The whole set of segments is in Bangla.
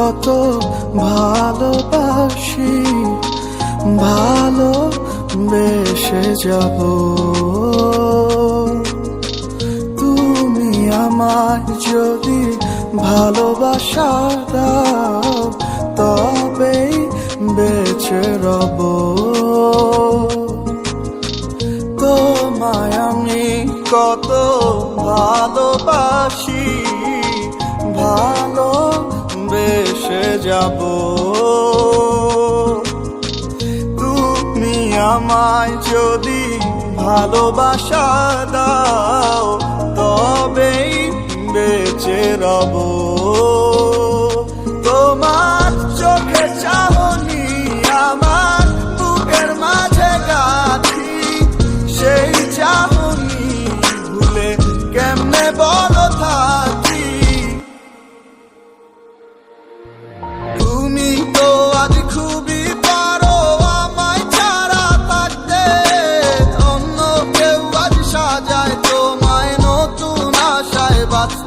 কত ভালোবাসি ভালো বেসে যাব। তুমি আমায় যদি ভালোবাসা দাও, তবেই বেঁচে রব। তোমায় আমি কত ভালোবাসি, ভালো বেসে যাব। তুমি আমায় যদি ভালোবাসা দাও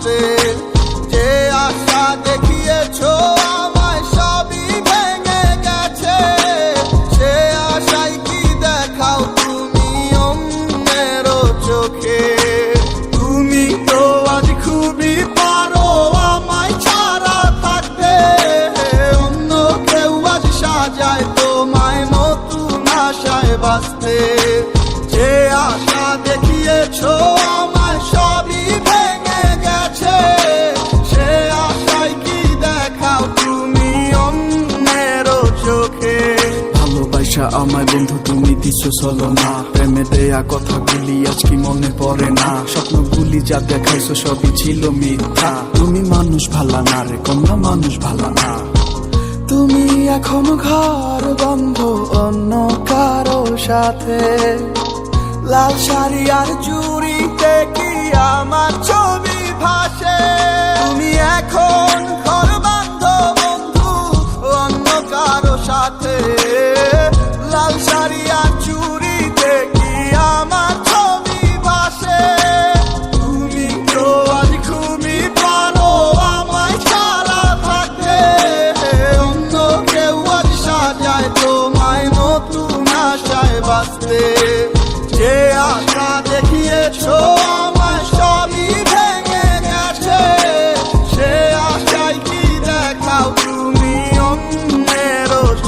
বাঁচতে যে আশা দেখিয়েছো, আমায় সবই ভেঙে গেছে। সে আশায় কি দেখাও তুমি অন্যেরও চোখে? তুমি তো আজ খুবই পারো, আমায় ছাড়া থাকতে অন্য কেউ আজ সাজায় তোমায় নতুন আশায় বাঁচতে। যে আশা দেখিয়েছো, আমায় ভালোবাসা আমায় বন্ধু, তুমি দিছো চলো না প্রেমে দেয়া কথাগুলি আজ কি মনে পড়ে না। স্বপ্নগুলি যা দেখাইছো সবই ছিল মিথ্যা। তুমি মানুষ ভালা না রে কন্যা মানুষ ভালা না। তুমি এখন ঘর বন্ধ, অন্য কারও সাথে। লাল শাড়ি আর চুরিতে কি আমার ছবি ভাসে? তুমি এখন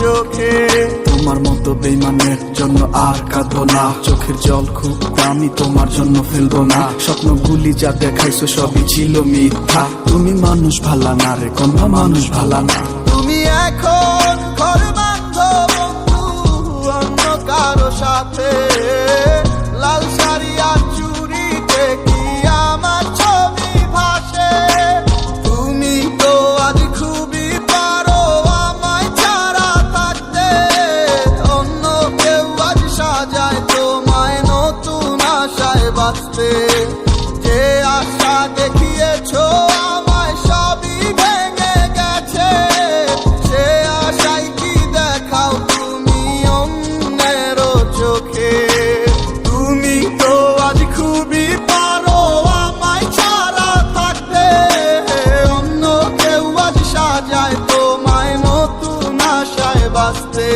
চোখে। তোমার মতো বেইমানের জন্য আর কাঁদবো না। চোখের জল খুব আমি তোমার জন্য ফেলব না। স্বপ্নগুলি যা দেখাইছো সবই ছিল মিথ্যা। তুমি মানুষ ভালা না রে কন্যা মানুষ ভালা না। তুমি এখন ঘর বান্ধ বন্ধু অন্য কারও সাথে। বাঁচতে যে আশা দেখিয়েছো, আমায় সবই ভেঙে গেছে। সে আশায় কি দেখাও তুমি অন্যেরও চোখে? তুমি তো আজ খুবই পারো আমায় ছাড়া থাকতে। অন্য কেউ আজ সাজায় তোমায় নতুন আশায় বাঁচতে।